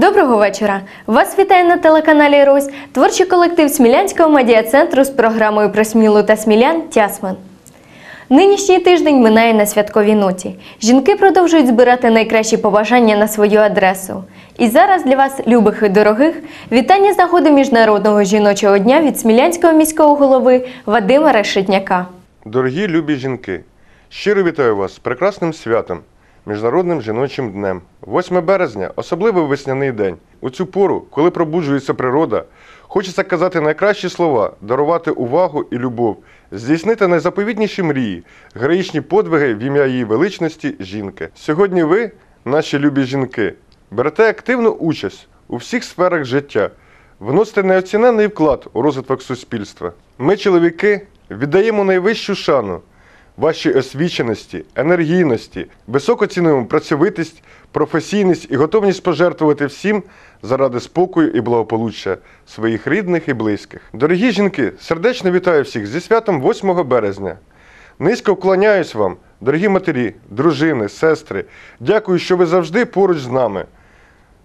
Доброго вечора! Вас вітає на телеканалі Русь творчий колектив Смілянського медіа-центру з програмою про Смілу та Смілян Тясман. Нинішній тиждень минає на святковій ноті. Жінки продовжують збирати найкращі побажання на свою адресу. І зараз для вас, любих і дорогих, вітання з нагоди Міжнародного жіночого дня від Смілянського міського голови Вадима Решетняка. Дорогі любі жінки, щиро вітаю вас з прекрасним святом, Міжнародним жіночим днем. 8 березня особливий весняний день. У цю пору, коли пробуджується природа, хочеться казати найкращі слова, дарувати увагу і любов, здійснити найзаповітніші мрії, героїчні подвиги в ім'я її величності жінки. Сьогодні ви, наші любі жінки, берете активну участь у всіх сферах життя, вносите неоціненний вклад у розвиток суспільства. Ми, чоловіки, віддаємо найвищу шану вашій освіченості, енергійності, високо працьовитість, професійність і готовність пожертвувати всім заради спокою і благополуччя своїх рідних і близьких. Дорогі жінки, сердечно вітаю всіх зі святом 8 березня. Низько вклоняюсь вам, дорогі матері, дружини, сестри. Дякую, що ви завжди поруч з нами.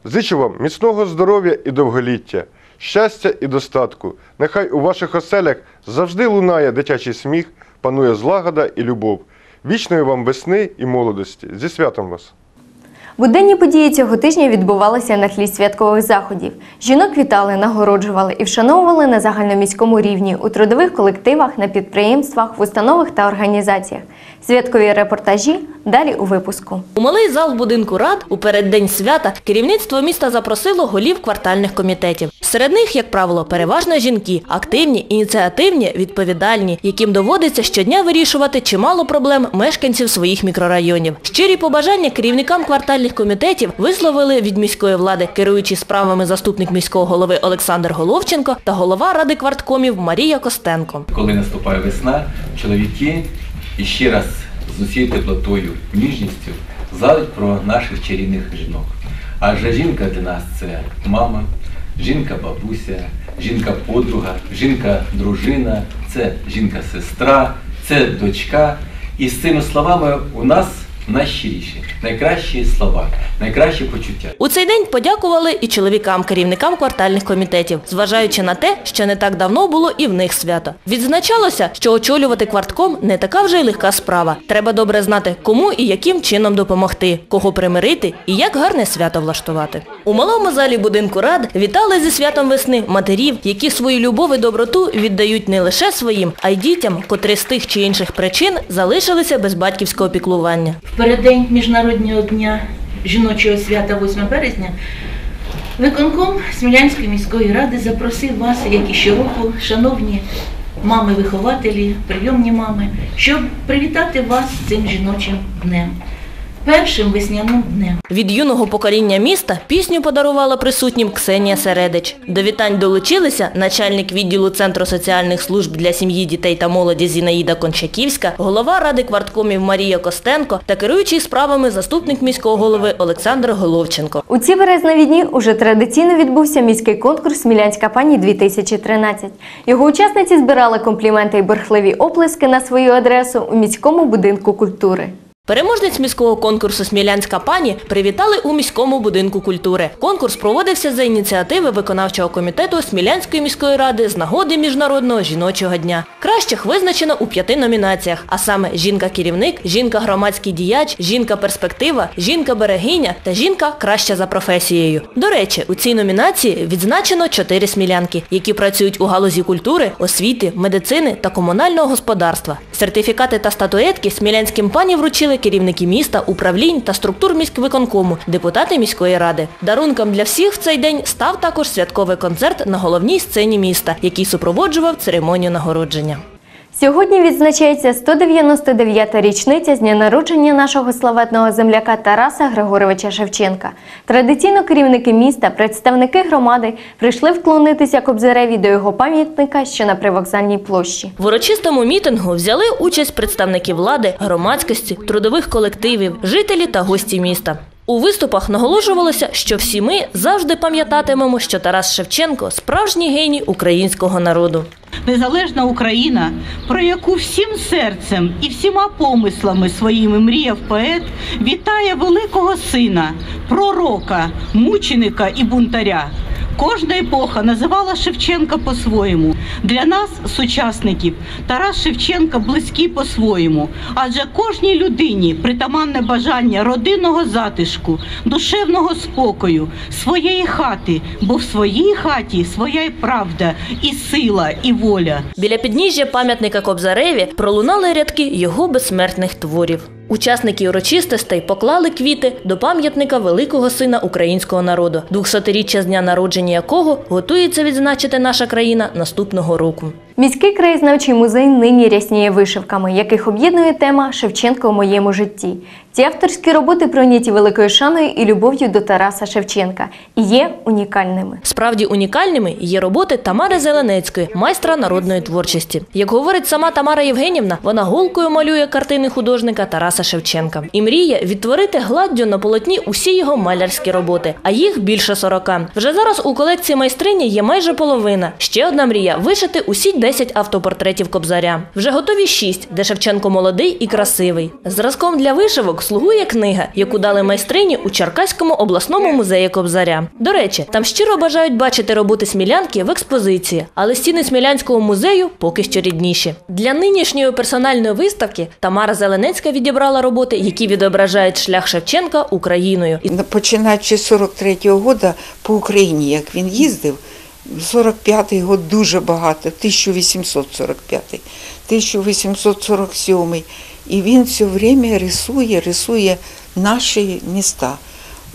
Зичу вам міцного здоров'я і довголіття, щастя і достатку. Нехай у ваших оселях завжди лунає дитячий сміх, панує злагода і любов. Вічної вам весни і молодості. Зі святом вас! Буденні події цього тижня відбувалися на тлі святкових заходів. Жінок вітали, нагороджували і вшановували на загальноміському рівні у трудових колективах, на підприємствах, в установах та організаціях. Святкові репортажі далі у випуску. У малий зал будинку рад у переддень свята керівництво міста запросило голів квартальних комітетів. Серед них, як правило, переважно жінки, активні, ініціативні, відповідальні, яким доводиться щодня вирішувати чимало проблем мешканців своїх мікрорайонів. Щирі побажання керівникам квартальних комітетів висловили від міської влади, керуючи справами заступник міського голови Олександр Головченко та голова ради кварткомів Марія Костенко. Коли наступає весна, чоловіки іще раз з усією теплотою, ніжністю згадують про наших чарівних жінок. Адже жінка для нас це мама, жінка-бабуся, жінка-подруга, жінка-дружина, це жінка-сестра, це дочка. І з цими словами у нас найщиріші, найкращі слова, найкращі почуття. У цей день подякували і чоловікам, керівникам квартальних комітетів, зважаючи на те, що не так давно було і в них свято. Відзначалося, що очолювати квартком не така вже й легка справа. Треба добре знати, кому і яким чином допомогти, кого примирити і як гарне свято влаштувати. У малому залі будинку рад вітали зі святом весни матерів, які свою любов і доброту віддають не лише своїм, а й дітям, котрі з тих чи інших причин залишилися без батьківського піклування. В переддень Міжнародного дня жіночого свята 8 березня виконком Смілянської міської ради запросив вас, як і щороку, шановні мами-вихователі, прийомні мами, щоб привітати вас цим жіночим днем, першим весняним днем. Від юного покоління міста пісню подарувала присутнім Ксенія Середич. До вітань долучилися начальник відділу Центру соціальних служб для сім'ї, дітей та молоді Зінаїда Кончаківська, голова ради кварткомів Марія Костенко та керуючий справами заступник міського голови Олександр Головченко. У ці березневі дні уже традиційно відбувся міський конкурс Смілянська пані 2013. Його учасниці збирали компліменти і бурхливі оплески на свою адресу у міському будинку культури. Переможниць міського конкурсу Смілянська пані привітали у міському будинку культури. Конкурс проводився за ініціативи виконавчого комітету Смілянської міської ради з нагоди Міжнародного жіночого дня. Кращих визначено у п'яти номінаціях, а саме жінка-керівник, жінка-громадський діяч, жінка-перспектива, жінка-берегиня та жінка краща за професією. До речі, у цій номінації відзначено чотири смілянки, які працюють у галузі культури, освіти, медицини та комунального господарства. Сертифікати та статуетки смілянським пані вручили керівники міста, управлінь та структур міськвиконкому, депутати міської ради. Дарунком для всіх в цей день став також святковий концерт на головній сцені міста, який супроводжував церемонію нагородження. Сьогодні відзначається 199-та річниця з дня народження нашого славетного земляка Тараса Григоровича Шевченка. Традиційно керівники міста, представники громади прийшли вклонитися Кобзареві до його пам'ятника, що на привокзальній площі. В урочистому мітингу взяли участь представники влади, громадськості, трудових колективів, жителі та гості міста. У виступах наголошувалося, що всі ми завжди пам'ятатимемо, що Тарас Шевченко справжній геній українського народу. Незалежна Україна, про яку всім серцем і всіма помислами своїми мріяв поет, вітає великого сина, пророка, мученика і бунтаря. Кожна епоха називала Шевченка по-своєму. Для нас, сучасників, Тарас Шевченка близький по-своєму. Адже кожній людині притаманне бажання родинного затишку, душевного спокою, своєї хати, бо в своїй хаті своя й правда, і сила, і воля. Біля підніжжя пам'ятника Кобзареві пролунали рядки його безсмертних творів. Учасники урочистостей поклали квіти до пам'ятника великого сина українського народу, 200-річчя з дня народження якого готується відзначити наша країна наступного року. Міський краєзнавчий музей нині рясніє вишивками, яких об'єднує тема Шевченко у моєму житті. Ці авторські роботи пройняті великою шаною і любов'ю до Тараса Шевченка і є унікальними. Справді унікальними є роботи Тамари Зеленецької, майстра народної творчості. Як говорить сама Тамара Євгенівна, вона голкою малює картини художника Тараса Шевченка і мріє відтворити гладдю на полотні усі його малярські роботи, а їх більше 40. Вже зараз у колекції майстрині є майже половина. Ще одна мрія вишити усі 10 автопортретів Кобзаря. Вже готові 6, де Шевченко молодий і красивий. Зразком для вишивок слугує книга, яку дали майстрині у Черкаському обласному музеї Кобзаря. До речі, там щиро бажають бачити роботи смілянки в експозиції, але стіни смілянського музею поки що рідніші. Для нинішньої персональної виставки Тамара Зеленецька відібрала роботи, які відображають шлях Шевченка Україною. Починаючи з 43-го года по Україні, як він їздив, 45-й год дуже багато, 1845, 1847. І він все время рисує, рисує наші міста.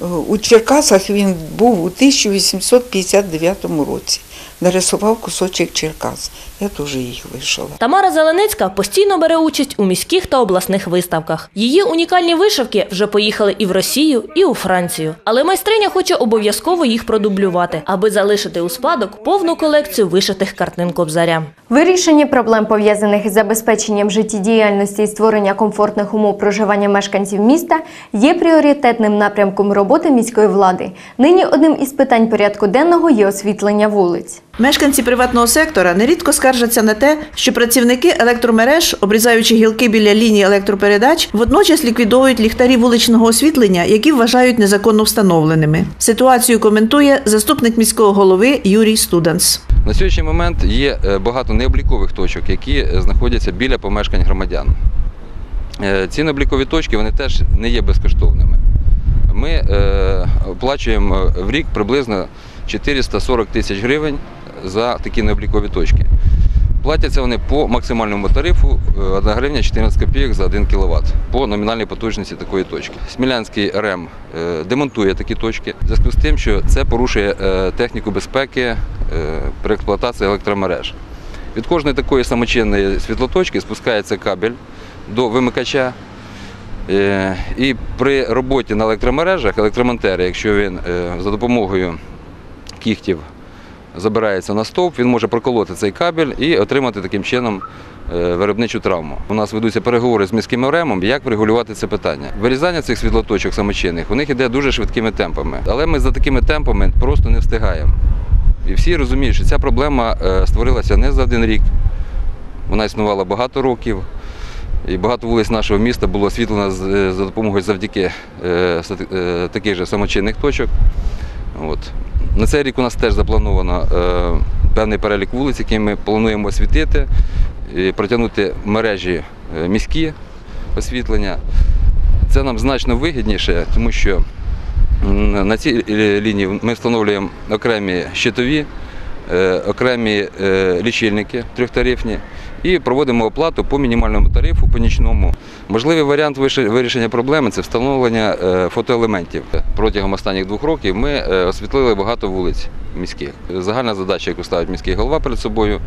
Е, У Черкасах він був у 1859 році. Нарисував кусочок Черкас. Я теж їх вишила. Тамара Зеленецька постійно бере участь у міських та обласних виставках. Її унікальні вишивки вже поїхали і в Росію, і у Францію. Але майстриня хоче обов'язково їх продублювати, аби залишити у спадок повну колекцію вишитих картин Кобзаря. Вирішення проблем, пов'язаних із забезпеченням життєдіяльності і створення комфортних умов проживання мешканців міста, є пріоритетним напрямком роботи міської влади. Нині одним із питань порядку денного є освітлення вулиць. Мешканці приватного сектора нерідко скаржаться на те, що працівники електромереж, обрізаючи гілки біля лінії електропередач, водночас ліквідовують ліхтарі вуличного освітлення, які вважають незаконно встановленими. Ситуацію коментує заступник міського голови Юрій Студанс. На сьогоднішній момент є е, багато необлікових точок, які е, знаходяться біля помешкань громадян. Е, Ці необлікові точки вони теж не є безкоштовними. Ми оплачуємо в рік приблизно 440 тисяч гривень за такі необлікові точки. Платяться вони по максимальному тарифу е, 1 гривня 14 копійок за 1 кВт по номінальній потужності такої точки. Смілянський РЕМ е, демонтує такі точки в зв'язку з тим, що це порушує е, техніку безпеки е, при експлуатації електромереж. Від кожної такої самочинної світлоточки спускається кабель до вимикача. Е, І при роботі на електромережах електромонтер, якщо він е, за допомогою кігтів забирається на стовп, він може проколоти цей кабель і отримати таким чином е, виробничу травму. У нас ведуться переговори з міським ОРЕМом, як врегулювати це питання. Вирізання цих світлоточок самочинних у них іде дуже швидкими темпами, але ми за такими темпами просто не встигаємо. І всі розуміють, що ця проблема е, створилася не за один рік. Вона існувала багато років. І багато вулиць нашого міста було освітлено за допомогою завдяки е, е, таких же самочинних точок. От. На цей рік у нас теж заплановано е, певний перелік вулиць, які ми плануємо освітити, і протягнути мережі е, міські освітлення. Це нам значно вигідніше, тому що на цій лінії ми встановлюємо окремі щитові, окремі е, лічильники трьохтарифні і проводимо оплату по мінімальному тарифу, по нічному. Можливий варіант вирішення проблеми це встановлення е, фотоелементів. Протягом останніх двох років ми е, освітлили багато вулиць міських. Загальна задача, яку ставить міський голова перед собою,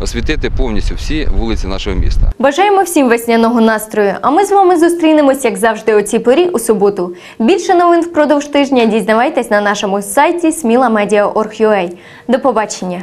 освітити повністю всі вулиці нашого міста. Бажаємо всім весняного настрою. А ми з вами зустрінемось, як завжди, о цій порі у суботу. Більше новин впродовж тижня дізнавайтесь на нашому сайті smilamedia.org.ua. До побачення!